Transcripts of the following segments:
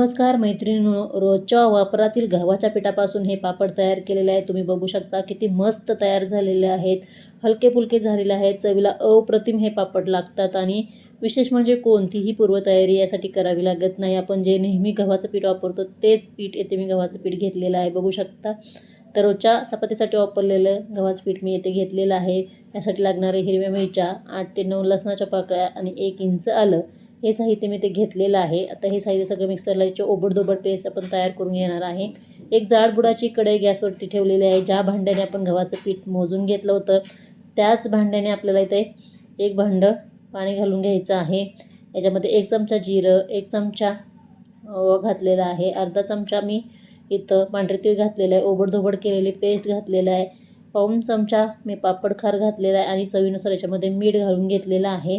नमस्कार मैत्रिणींनो. रोजच्या वापरातील गव्हाच्या पिठापासून हे पापड तयार केलेले आहे. तुम्ही बघू शकता किती मस्त तयार झालेले आहेत. हलके फुलके झालेले आहेत. चवीला अप्रतिम हे पापड लागतात आणि विशेष म्हणजे कोणतीही पूर्वतयारी यासाठी करावी लागत नाही. आपण जे नेहमी गव्हाचं पीठ वापरतो तेच पीठ येथे मी गव्हाचं पीठ घेतलेलं आहे. बघू शकता. तर रोजच्या चपातीसाठी वापरलेलं गव्हाचं पीठ मी येथे घेतलेलं आहे. यासाठी लागणारे हिरव्या मिरच्या आठ ते नऊ लसणाच्या पाकळ्या आणि एक इंच आलं. हे साहित्य मी ते घेतलेलं आहे. आता हे साहित्य सगळं मिक्सरला याचे ओबडधोबड पेस्ट आपण तयार करून घेणार आहे. एक जाड बुडाची कढई गॅसवरती ठेवलेली आहे ज्या भांड्याने आपण गव्हाचं पीठ मोजून घेतलं होतं त्याच भांड्याने आपल्याला इथे एक भांडं पाणी घालून घ्यायचं आहे. याच्यामध्ये एक चमचा जिरं एक चमचा घातलेला आहे. अर्धा चमचा मी इथं पांढरे तीळ घातलेलं आहे. ओबडधोबड केलेली पेस्ट घातलेलं आहे. पाऊन चमचा मी पापड खार घातलेला आहे आणि चवीनुसार याच्यामध्ये मीठ घालून घेतलेलं आहे.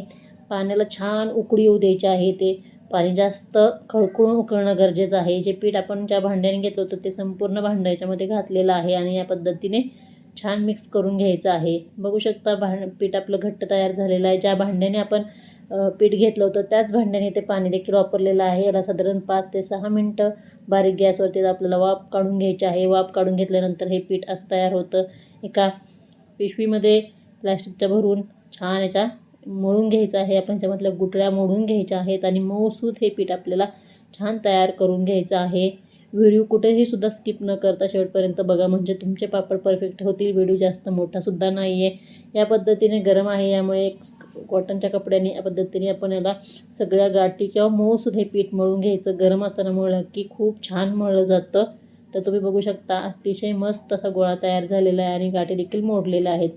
पाण्याला छान उकळी येऊ द्यायची आहे ते. पाणी जास्त खळखळून उकळणं गरजेचं आहे. जे पीठ आपण ज्या भांड्याने घेतलं होतं ते संपूर्ण भांडं याच्यामध्ये घातलेलं आहे आणि या पद्धतीने छान मिक्स करून घ्यायचं आहे. बघू शकता भांड पीठ आपलं घट्ट तयार झालेलं आहे. ज्या भांड्याने आपण पीठ घेतलं होतं त्याच भांड्याने ते पाणी देखील वापरलेलं आहे. याला साधारण पाच ते सहा मिनटं बारीक गॅसवरती आपल्याला वाफ काढून घ्यायची आहे. वाफ काढून घेतल्यानंतर हे पीठ असं तयार होतं. एका पिशवीमध्ये प्लॅस्टिकच्या भरून छान याच्या मळून घ्यायचं आहे आपण त्याच्यामधल्या गुठळ्या मोडून घ्यायच्या आहेत आणि मऊसूत हे पीठ आपल्याला छान तयार करून घ्यायचं आहे. व्हिडिओ कुठेही सुद्धा स्किप न करता शेवटपर्यंत बघा म्हणजे तुमचे पापड परफेक्ट होतील व्हिडिओ जास्त मोठासुद्धा नाही आहे या पद्धतीने गरम आहे यामुळे कॉटनच्या कपड्याने या पद्धतीने आपण याला सगळ्या गाठी किंवा मऊसूत हे पीठ मळून घ्यायचं. गरम असताना मळलं की खूप छान मळलं जातं. तर तुम्ही बघू शकता अतिशय मस्त असा गोळा तयार झालेला आहे आणि गाठी देखील मोडलेल्या आहेत.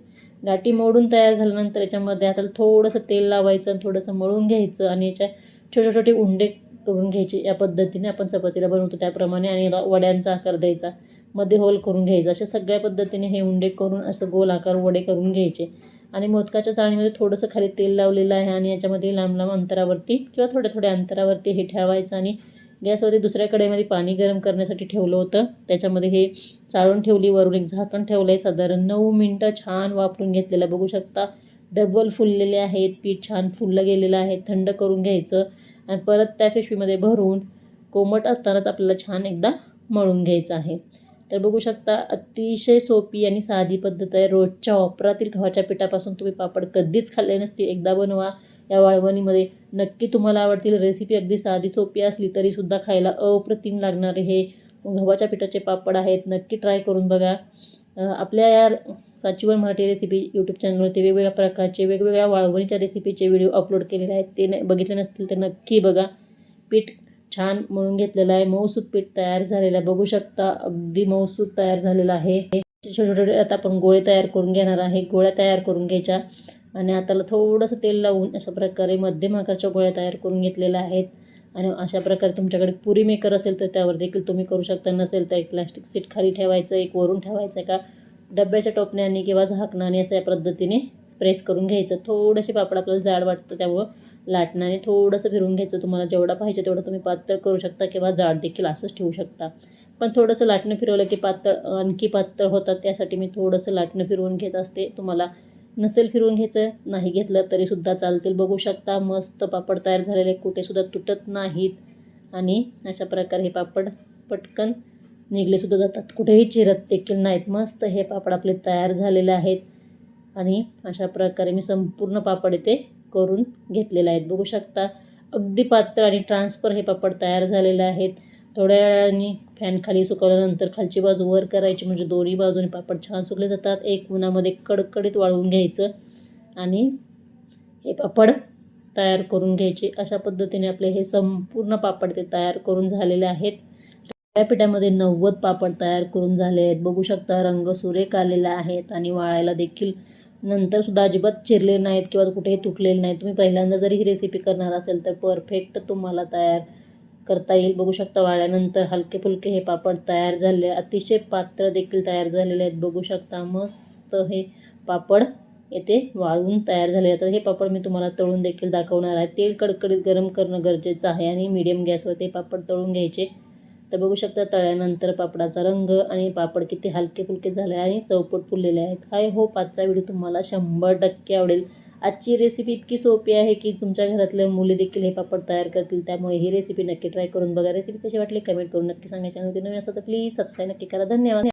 गाठी मोडून तयार झाल्यानंतर याच्यामध्ये आता थोडंसं तेल लावायचं आणि थोडंसं मळून घ्यायचं आणि याच्या छोटे छोटे उंडे करून घ्यायचे या पद्धतीने. आपण चपातीला बनवतो त्याप्रमाणे आणि याला वड्यांचा आकार द्यायचा. मध्ये होल करून घ्यायचा. अशा सगळ्या पद्धतीने हे उंडे करून असं गोल आकार वडे करून घ्यायचे. आणि मोदकाच्या चाळणीमध्ये थोडंसं खाली तेल लावलेलं आहे आणि याच्यामध्ये लांब लांब अंतरावरती किंवा थोड्या थोड्या अंतरावरती हे ठेवायचं आणि गॅसवरती दुसऱ्या कढईमध्ये पाणी गरम करण्यासाठी ठेवलं होतं. त्याच्यामध्ये हे चाळून ठेवली वरून एक झाकण ठेवलं आहे साधारण नऊ मिनटं छान वापरून घेतलेलं. बघू शकता डबल फुललेले आहेत पीठ छान फुललं गेलेलं आहे थंड करून घ्यायचं. आणि परत त्या पिशवीमध्ये भरून कोमट असतानाच आपल्याला छान एकदा मळून घ्यायचं आहे. तर बघू शकता अतिशय सोपी आणि साधी पद्धत आहे. रोजच्या वापरातील गव्हाच्या पिठापासून तुम्ही पापड कधीच खाल्ले नसतील. एकदा बनवा. या वाळवणीमध्ये. नक्की तुम्हाला आवडतील रेसिपी अगदी साधी सोपी असली तरीसुद्धा खायला अप्रतिम लागणारे हे गव्हाच्या पिठाचे पापड आहेत नक्की ट्राय करून बघा. आपल्या या साचीवर मराठी रेसिपी यूट्यूब चॅनलवरती वेगवेगळ्या प्रकारचे वेगवेगळ्या वाळवणीच्या रेसिपीचे व्हिडिओ अपलोड केलेले आहेत. ते न बघितले नसतील तर नक्की बघा. पीठ छान मळून घेतलेलं आहे. मऊसूत पीठ तयार झालेलं आहे. बघू शकता अगदी मऊसूत तयार झालेलं आहे. छोटे छोटे आता आपण गोळे तयार करून घेणार आहे. गोळ्या तयार करून घ्यायच्या. आणि हाताला थोडंसं तेल लावून अशा प्रकारे मध्यम आकारच्या गोळ्या तयार करून घेतलेल्या आहेत. आणि अशा प्रकारे तुमच्याकडे पुरी मेकर असेल तर त्यावर देखील तुम्ही करू शकता. नसेल तर एक प्लॅस्टिक सीट खाली ठेवायचं एक वरून ठेवायचं का डब्याच्या टोपण्याने किंवा झाकणाने असं या पद्धतीने प्रेस करून घ्यायचं. थोडेसे पापड आपल्याला जाड वाटतं त्यामुळं लाटणाने थोडंसं फिरून घ्यायचं. तुम्हाला जेवढा पाहिजे तेवढं तुम्ही पातळ करू शकता किंवा जाड देखील असंच ठेवू शकता. पण थोडंसं लाटणं फिरवलं की पातळ आणखी पातळ होतात. त्यासाठी मी थोडंसं लाटणं फिरवून घेत असते. तुम्हाला नसेल फिरवून घ्यायचं नाही घेतलं तरीसुद्धा चालतील. बघू शकता मस्त पापड तयार झालेले कुठेसुद्धा तुटत नाहीत. आणि अशा प्रकारे हे पापड पटकन निघलेसुद्धा जातात. कुठेही चिरत देखील नाहीत. मस्त हे पापड आपले तयार झालेले आहेत. आणि अशा प्रकारे मी संपूर्ण पापड इथे करून घेतलेले आहेत. बघू शकता अगदी पातळ आणि ट्रान्सफर हे पापड तयार झालेले आहेत. थोड्या वेळाने फॅन खाली सुकवल्यानंतर खालची बाजू वर करायची म्हणजे दोन्ही बाजूने पापड छान सुकले जातात. एक उन्हामध्ये कडकडीत वाळवून घ्यायचं आणि हे पापड तयार करून घ्यायचे. अशा पद्धतीने आपले हे संपूर्ण पापड ते तयार करून झालेले आहेत. त्या पिठामध्ये नव्वद पापड तयार करून झाले आहेत. बघू शकता रंग सुरेख आलेले आहेत आणि वाळायला देखील नंतरसुद्धा अजिबात चिरले नाहीत किंवा कुठेही तुटलेले नाहीत. तुम्ही पहिल्यांदा जरी ही रेसिपी करणार असेल तर परफेक्ट तुम्हाला तयार करता येईल. बघू शकता वाळल्यानंतर हलके फुलके हे पापड तयार झाले. अतिशय पात्र देखील तयार झालेले आहेत. बघू शकता मस्त हे पापड येथे वाळून तयार झाले. आता हे पापड मी तुम्हाला तळून देखील दाखवणार आहे. तेल कडकडीत गरम करणं गरजेचं आहे आणि मीडियम गॅसवर ते पापड तळून घ्यायचे. तर बघू शकता तळ्यानंतर पापडाचा रंग आणि पापड किती हलके फुलके झाले आणि चौपट फुललेले आहेत. आय हो पाचचा व्हिडिओ तुम्हाला शंभर टक्के आवडेल. आजची रेसिपी इतकी सोपी आहे की तुमच्या घरातल्या मुली देखील हे पापड तयार करतील त्यामुळे ही रेसिपी नक्की ट्राय करून बघा. रेसिपी कशी वाटली? कमेंट करून नक्की सांगायची आणि नवीन असं तर प्लीज सबस्क्राईब नक्की करा. धन्यवाद.